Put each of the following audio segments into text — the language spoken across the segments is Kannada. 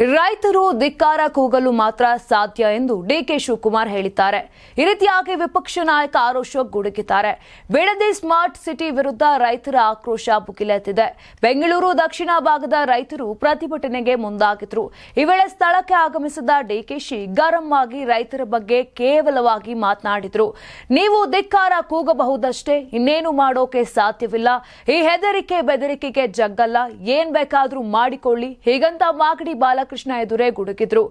ರೈತರು ಧಿಕ್ಕಾರ ಕೂಗಲು ಮಾತ್ರ ಸಾಧ್ಯ ಎಂದು ಡಿಕೆ ಶಿವಕುಮಾರ್ ಹೇಳಿದ್ದಾರೆ. ಈ ರೀತಿಯಾಗಿ ವಿಪಕ್ಷ ನಾಯಕ ಆರೋಷ ಗುಡುಗಿದ್ದಾರೆ ಬಿಡದಿ ಸ್ಮಾರ್ಟ್ ಸಿಟಿ ವಿರುದ್ಧ ರೈತರ ಆಕ್ರೋಶ ಭುಗಿಲೆತ್ತಿದೆ. ಬೆಂಗಳೂರು ದಕ್ಷಿಣ ಭಾಗದ ರೈತರು ಪ್ರತಿಭಟನೆಗೆ ಮುಂದಾಗಿದ್ರು. ಈ ವೇಳೆ ಸ್ಥಳಕ್ಕೆ ಆಗಮಿಸಿದ ಡಿಕೆಶಿ ಗರಂ ಆಗಿ ರೈತರ ಬಗ್ಗೆ ಕೇವಲವಾಗಿ ಮಾತನಾಡಿದ್ರು. ನೀವು ಧಿಕ್ಕಾರ ಕೂಗಬಹುದಷ್ಟೇ, ಇನ್ನೇನು ಮಾಡೋಕೆ ಸಾಧ್ಯವಿಲ್ಲ. ಈ ಹೆದರಿಕೆ ಬೆದರಿಕೆಗೆ ಜಗ್ಗಲ್ಲ. ಏನ್ ಬೇಕಾದ್ರೂ ಮಾಡಿಕೊಳ್ಳಿ. ಹೀಗಂತ ಮಾಗಡಿ ಬಾಲಕೃಷ್ಣ ಎದುರೇ ಗುಡುಗಿದ್ರು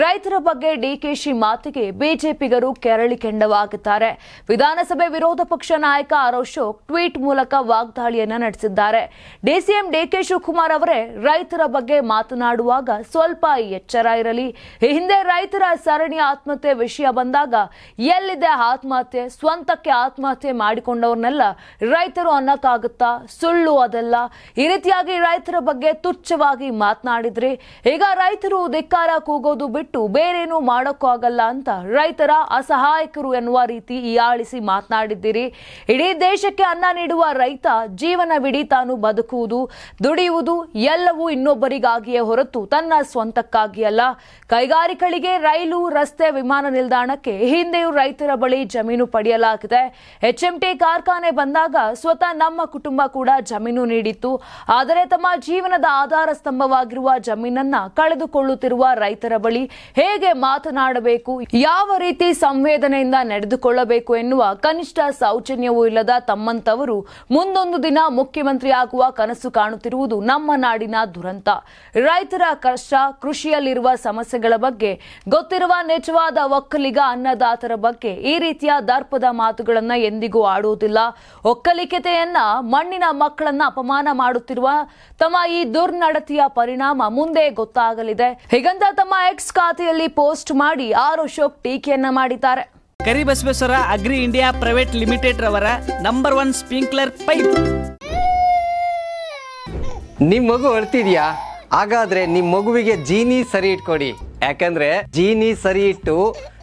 ರೈತರ ಬಗ್ಗೆ ಡಿಕೆಶಿ ಮಾತಿಗೆ ಬಿಜೆಪಿಗರು ಕೆರಳಿ ಕೆಂಡವಾಗುತ್ತಾರೆ. ವಿಧಾನಸಭೆ ವಿರೋಧ ಪಕ್ಷ ನಾಯಕ ಅರೋಶೋಕ್ ಟ್ವೀಟ್ ಮೂಲಕ ವಾಗ್ದಾಳಿಯನ್ನ ನಡೆಸಿದ್ದಾರೆ. ಡಿಸಿಎಂ ಡಿಕೆ ಶಿವಕುಮಾರ್ ಅವರೇ ರೈತರ ಬಗ್ಗೆ ಮಾತನಾಡುವಾಗ ಸ್ವಲ್ಪ ಎಚ್ಚರ ಇರಲಿ. ಹಿಂದೆ ರೈತರ ಸರಣಿ ಆತ್ಮಹತ್ಯೆ ವಿಷಯ ಬಂದಾಗ ಎಲ್ಲಿದೆ ಆತ್ಮಹತ್ಯೆ? ಸ್ವಂತಕ್ಕೆ ಆತ್ಮಹತ್ಯೆ ಮಾಡಿಕೊಂಡವ್ರನ್ನೆಲ್ಲ ರೈತರು ಅನ್ನಕ್ಕಾಗುತ್ತಾ? ಸುಳ್ಳು ಅದೆಲ್ಲ. ಈ ರೀತಿಯಾಗಿ ರೈತರ ಬಗ್ಗೆ ತುಚ್ಛವಾಗಿ ಮಾತನಾಡಿದ್ರಿ. ಈಗ ರೈತರು ಧಿಕ್ಕಾರ ಕೂಗೋದು ಬಿಟ್ಟು ಬೇರೇನು ಮಾಡೋಕ್ಕೂ ಆಗಲ್ಲ ಅಂತ ರೈತರ ಅಸಹಾಯಕರು ಎನ್ನುವ ರೀತಿ ಹೀಯಾಳಿಸಿ ಮಾತನಾಡಿದ್ದೀರಿ. ಇಡೀ ದೇಶಕ್ಕೆ ಅನ್ನ ನೀಡುವ ರೈತ ಜೀವನವಿಡೀ ತಾನು ಬದುಕುವುದು, ದುಡಿಯುವುದು ಎಲ್ಲವೂ ಇನ್ನೊಬ್ಬರಿಗಾಗಿಯೇ ಹೊರತು ತನ್ನ ಸ್ವಂತಕ್ಕಾಗಿ ಅಲ್ಲ. ಕೈಗಾರಿಕೆಗಳಿಗೆ ರೈಲು, ರಸ್ತೆ, ವಿಮಾನ ನಿಲ್ದಾಣಕ್ಕೆ ಹಿಂದೆಯೂ ರೈತರ ಬಳಿ ಜಮೀನು ಪಡೆಯಲಾಗಿದೆ. ಎಚ್ಎಂಟಿ ಕಾರ್ಖಾನೆ ಬಂದಾಗ ಸ್ವತಃ ನಮ್ಮ ಕುಟುಂಬ ಕೂಡ ಜಮೀನು ನೀಡಿತ್ತು. ಆದರೆ ತಮ್ಮ ಜೀವನದ ಆಧಾರ ಸ್ತಂಭವಾಗಿರುವ ಜಮೀನನ್ನ ಕಳೆದುಕೊಳ್ಳುತ್ತಿರುವ ರೈತರ ಬಳಿ ಹೇಗೆ ಮಾತನಾಡಬೇಕು, ಯಾವ ರೀತಿ ಸಂವೇದನೆಯಿಂದ ನಡೆದುಕೊಳ್ಳಬೇಕು ಎನ್ನುವ ಕನಿಷ್ಠ ಸೌಜನ್ಯವೂ ಇಲ್ಲದ ತಮ್ಮಂತವರು ಮುಂದೊಂದು ದಿನ ಮುಖ್ಯಮಂತ್ರಿ ಆಗುವ ಕನಸು ಕಾಣುತ್ತಿರುವುದು ನಮ್ಮ ನಾಡಿನ ದುರಂತ. ರೈತರ ಕಷ್ಟ, ಕೃಷಿಯಲ್ಲಿರುವ ಸಮಸ್ಯೆಗಳ ಬಗ್ಗೆ, ಗೊತ್ತಿರುವ ನಿಜವಾದ ಒಕ್ಕಲಿಗ ಅನ್ನದಾತರ ಬಗ್ಗೆ ಈ ರೀತಿಯ ದರ್ಪದ ಮಾತುಗಳನ್ನ ಎಂದಿಗೂ ಆಡುವುದಿಲ್ಲ. ಒಕ್ಕಲಿಕತೆಯನ್ನ ಮಣ್ಣಿನ ಮಕ್ಕಳನ್ನ ಅಪಮಾನ ಮಾಡುತ್ತಿರುವ ತಮ್ಮ ಈ ದುರ್ನಡತೆಯ ಪರಿಣಾಮ ಮುಂದೆ ಗೊತ್ತಾಗಲಿದೆ ಹೀಗಂತ ತಮ್ಮ ಎಕ್ಸ್ ಖಾತೆಯಲ್ಲಿ ಪೋಸ್ಟ್ ಮಾಡಿ ಆರ್ ಶೋಕ್ ಟೀಕೆಯನ್ನ ಮಾಡಿದ್ದಾರೆ. Karibasaveshwara agri India private limited ರವರ ನಂಬರ್ ಒನ್ ಸ್ಪ್ರಿಂಕ್ಲರ್ ಪೈಪ್. ನಿಮ್ ಮಗು ಅಳ್ತಿದ್ಯಾ? ಹಾಗಾದ್ರೆ ನಿಮ್ ಮಗುವಿಗೆ ಜೀನಿ ಸರಿ ಇಟ್ಕೊಡಿ. ಯಾಕಂದ್ರೆ ಜೀನಿ ಸರಿ ಇಟ್ಟು